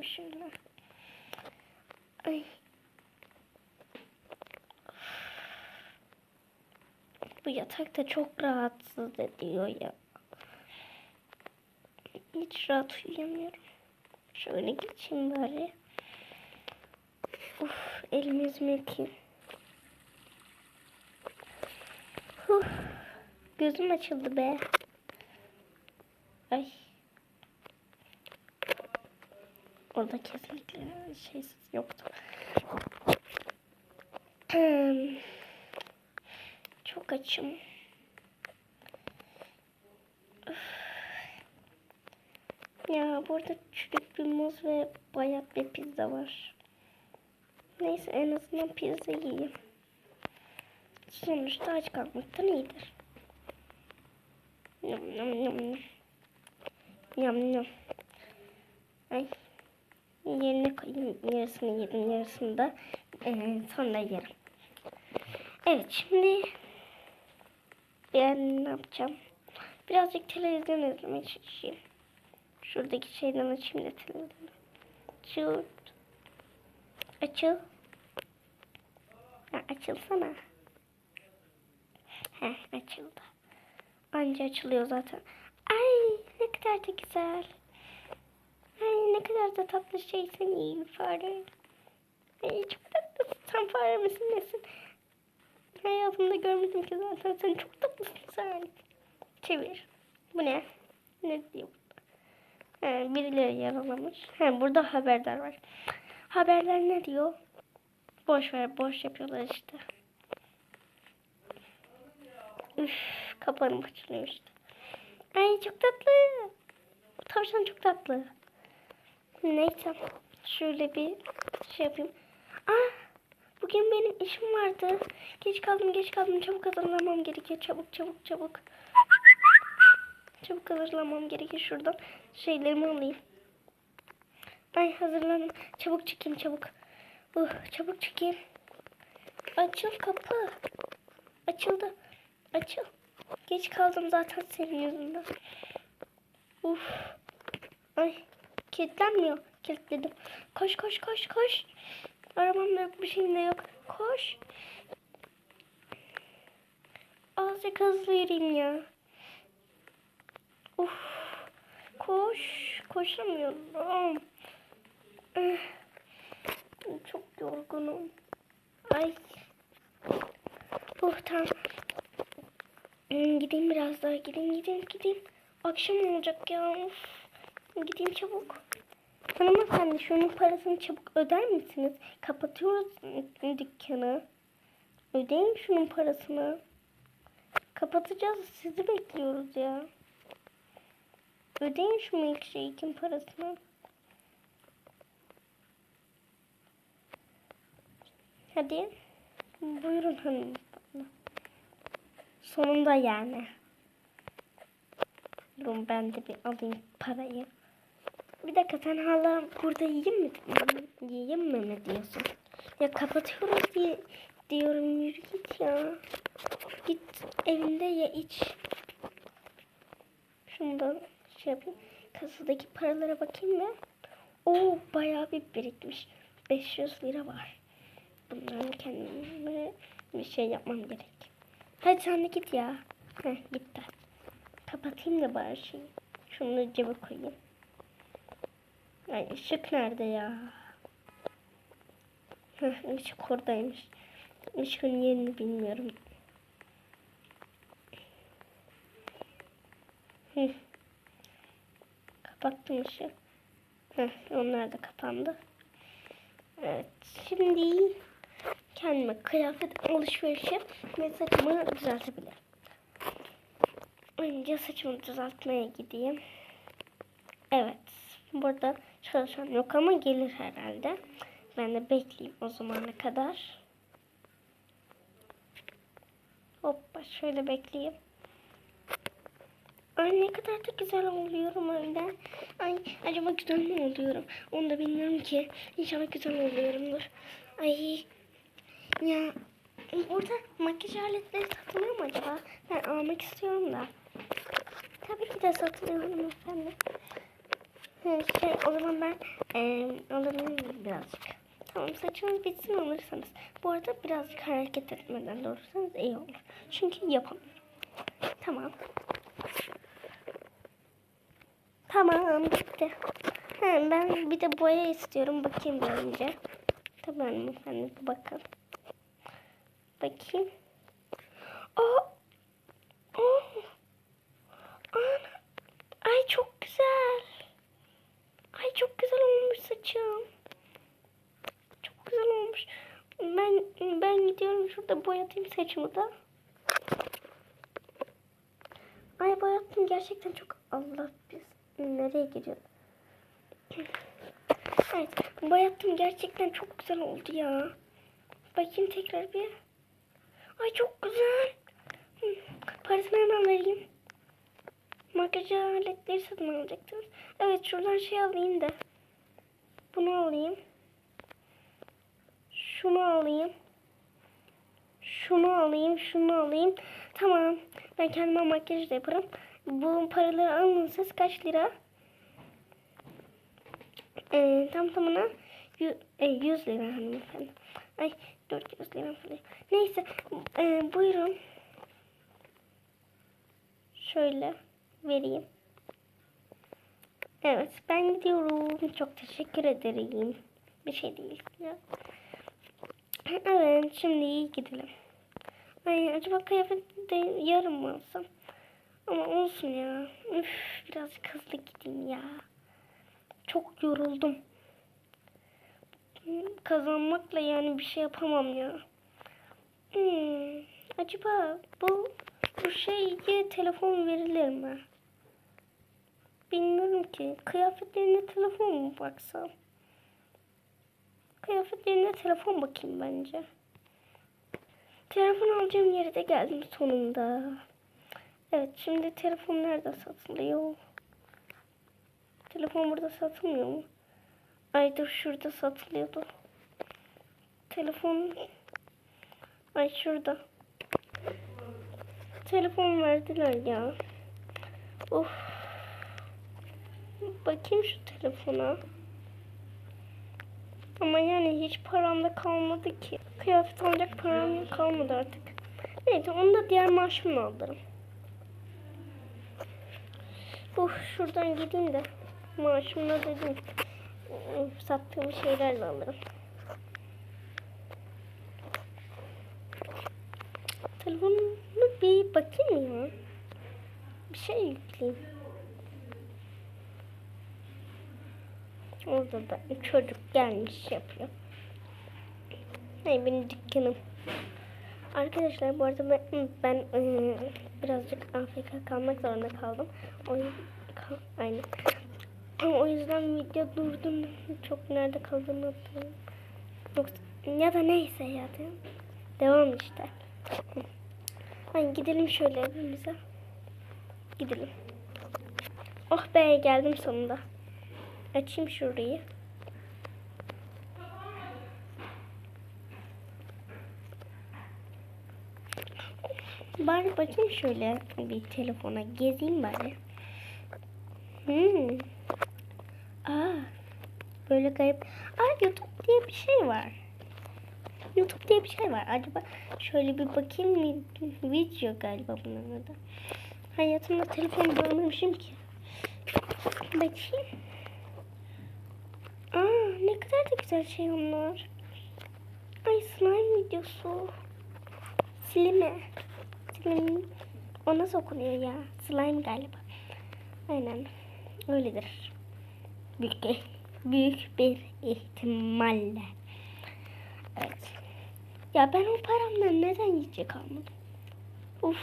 bakayım şöyle. Ay. Bu yatak da çok rahatsız ediyor ya. Hiç rahat uyuyamıyorum. Şöyle geçeyim bari. Uf, elimi yüzümü yıkayayım. Huh, gözüm açıldı be. Ay. Orada kesinlikle şeysiz yoktu. Hmm. Çok açım. Ya burada çürük bir muz ve bayat bir pizza var. Neyse en azından pizza yiyeyim. Sonuçta aç kalmaktan iyidir. Yum yum yum. Yum yum. Ay. Yerine koyayım. Yarısını yedim. Yarısını da e, sonra yerim. Evet şimdi ben ne yapacağım? Birazcık televizyon izlemeye çalışayım. Şuradaki şeyden açayım da televizyonu. Açıl. Açıl. Ha, açılsana. Heh açıldı. Anca açılıyor zaten. Ay ne kadar da güzel. Ay ne kadar da tatlı şeysin iyi bir fare. Ay çok tatlısın. Sen fare misin nesin? Hayatımda görmedim ki zaten. Sen çok tatlısın sen. Çevir. Bu ne? Ne diyor burada? Birileri yaralamış. He, burada haberler var. Haberler ne diyor? Boş ver, boş yapıyorlar işte. Üf, kapanıp açılıyor işte. Ay çok tatlı. Tavşan çok tatlı. Neyse. Şöyle bir şey yapayım. Ah, bugün benim işim vardı. Geç kaldım, geç kaldım. Çabuk hazırlanmam gerekiyor. Çabuk, çabuk, çabuk. Çabuk hazırlanmam gerekiyor. Şuradan şeylerimi alayım. Ay hazırlan. Çabuk çıkayım, çabuk. Uh, çabuk çıkayım. Açıl kapı. Açıldı. Açıl. Geç kaldım zaten senin yüzünden. Uf. Ay. Kilitlenmiyor. Kilitledim. Koş koş koş koş. Arabamda yok bir şeyim de yok. Koş. Azıcık hızlı yürüyeyim ya. Uf. Koş. Koşamıyorum. Eh. Çok yorgunum. Ay. Oh tamam. Hmm, Gideyim biraz daha. Gideyim gideyim gideyim. Akşam olacak ya. Of. Gideyim çabuk. Hanımefendi şunun parasını çabuk öder misiniz? Kapatıyoruz dükkanı. Ödeyin şunun parasını. Kapatacağız. Sizi bekliyoruz ya. Ödeyin şu milkshake'in parasını. Hadi. Buyurun hanımefendi. Sonunda yani. Durun ben de bir alayım parayı. Bir dakika sen hala burada yiyeyim mi? Yiyeyim mi mi diyorsun? Ya kapatıyoruz diye diyorum yürü git ya. Git evinde ye iç. Şundan şey yapayım. Kasadaki paralara bakayım mı? Oo bayağı bir birikmiş. 500 lira var. Bundan kendime bir şey yapmam gerek. Hadi sen de git ya. Heh gitti. Kapatayım da bari şeyi. Şunu cebe koyayım. Ay ışık nerede ya? Heh, ışık oradaymış. Işığın yerini bilmiyorum. Kapattım ışığı. Onlar da kapandı. Evet, şimdi kendime kıyafet alışverişi ve saçımı düzeltebilirim. Önce saçımı düzeltmeye gideyim. Evet, burada çalışan yok ama gelir herhalde. Ben de bekleyeyim o zamana kadar. Hoppa şöyle bekleyeyim. Ay ne kadar da güzel oluyorum öyle. Ay acaba güzel mi oluyorum? Onu da bilmiyorum ki. İnşallah güzel oluyorumdur. Ay ya burada makyaj aletleri satılıyor mu acaba? Ben almak istiyorum da. Tabii ki de satılıyor hanımefendi. Şey o zaman ben e, alabilir birazcık? Tamam saçınız bitsin alırsanız. Bu arada birazcık hareket etmeden doğursanız iyi olur. Çünkü yapamıyorum. Tamam. Tamam bitti. He, ben bir de boya istiyorum. Bakayım bir önce. Tamam bir bakın. Bakayım. Aa! Aa! Ana! Ay çok güzel. Ay çok güzel olmuş saçım. Çok güzel olmuş. Ben ben gidiyorum şurada boyatayım saçımı da. Ay boyattım gerçekten çok Allah biz nereye gidiyoruz? Evet boyattım gerçekten çok güzel oldu ya. Bakayım tekrar bir. Ay çok güzel. Parasını hemen vereyim. Makyaj aletleri satın alacaktınız. Evet şuradan şey alayım da. Bunu alayım. Şunu alayım. Şunu alayım, şunu alayım. Tamam. Ben kendime makyaj da yaparım. Bu paraları alırsanız kaç lira? Ee, tam tamına yü- e, 100 lira hanımefendi. Ay 400 lira falan. Neyse. e, buyurun. Şöyle vereyim. Evet ben gidiyorum. Çok teşekkür ederim. Bir şey değil. Ya. Evet şimdi iyi gidelim. Ay acaba kıyafet de yarım mı alsam? Ama olsun ya. Üf, birazcık hızlı gideyim ya. Çok yoruldum. Kazanmakla yani bir şey yapamam ya. Hmm, acaba bu bu şeye telefon verilir mi? Bilmiyorum ki. Kıyafetlerine telefon mu baksam? Kıyafetlerine telefon bakayım bence. Telefon alacağım yere de geldim sonunda. Evet şimdi telefon nerede satılıyor? Telefon burada satılmıyor mu? Ay dur şurada satılıyordu. Telefon... Ay şurada. Telefon verdiler ya. Of. Bakayım şu telefona. Ama yani hiç param da kalmadı ki. Kıyafet alacak param kalmadı artık. Neyse onu da diğer maaşımla alırım. Uf şuradan gideyim de maaşımla dedim. Sattığım şeylerle alırım. Telefonuma bir bakayım ya. Bir şey yükleyeyim. Orada da çocuk gelmiş yapıyor. Hey benim dükkanım. Arkadaşlar bu arada ben, ben birazcık Afrika kalmak zorunda kaldım. O kal, aynen. O yüzden video durdum. Çok nerede kaldığımı hatırlamıyorum. Ya da neyse ya. Devam işte. Hadi gidelim şöyle evimize. Gidelim. Oh be geldim sonunda. Açayım şurayı. Bari bakayım şöyle bir telefona gezeyim bari. Hmm. Aa, böyle garip. Aa YouTube diye bir şey var. YouTube diye bir şey var. Acaba şöyle bir bakayım mı? Video galiba bunun adı. Hayatımda telefon görmemişim ki. Bakayım. Aa ne kadar da güzel şey onlar. Ay slime videosu. Slime. Slime. O nasıl okunuyor ya? Slime galiba. Aynen. Öyledir. Büyük, büyük bir ihtimalle. Evet. Ya ben o paramla neden yiyecek almadım? Uf.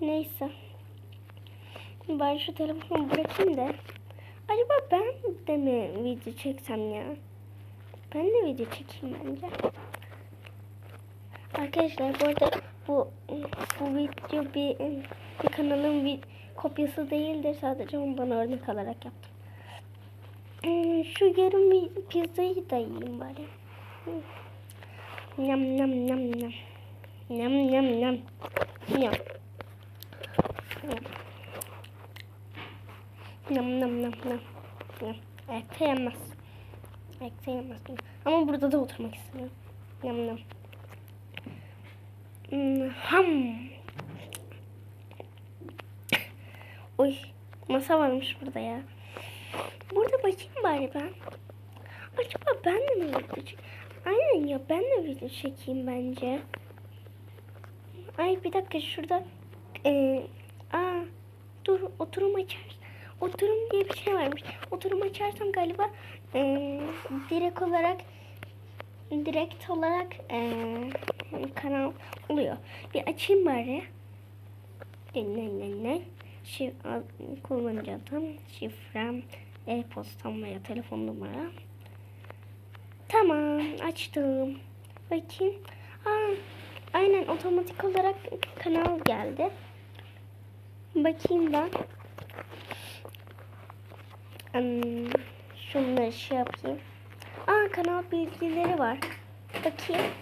Neyse. Ben şu telefonu bırakayım da. Acaba ben de mi video çeksem ya? Ben de video çekeyim bence. Arkadaşlar bu arada bu bu video bir bir kanalın bir kopyası değildir. Sadece onu bana örnek alarak yaptım. Hmm, Şu yarım bir pizzayı da yiyeyim bari. Nam nam nam nam. Nam nam nam. Nam. Nam nam nam nam. Nam. Ayakta yenmez. Ayakta. Ama burada da oturmak istiyorum. Nam nam. Hmm, Ham. Oy. Masa varmış burada ya. Burada bakayım bari ben. Acaba ben de mi çek- Aynen ya ben de video çekeyim bence. Ay bir dakika şurada. Ee, aa, dur oturum açar. Oturum diye bir şey varmış. Oturum açarsam galiba ee, direkt olarak direkt olarak ee, kanal oluyor. Bir açayım bari. Ne ne ne. Şif, kullanıcı adım, şifrem, e-postam veya telefon numaram. Tamam açtım. Bakayım. Aa, aynen otomatik olarak kanal geldi. Bakayım ben. Hmm, şunları şey yapayım. Aa kanal bilgileri var. Bakayım.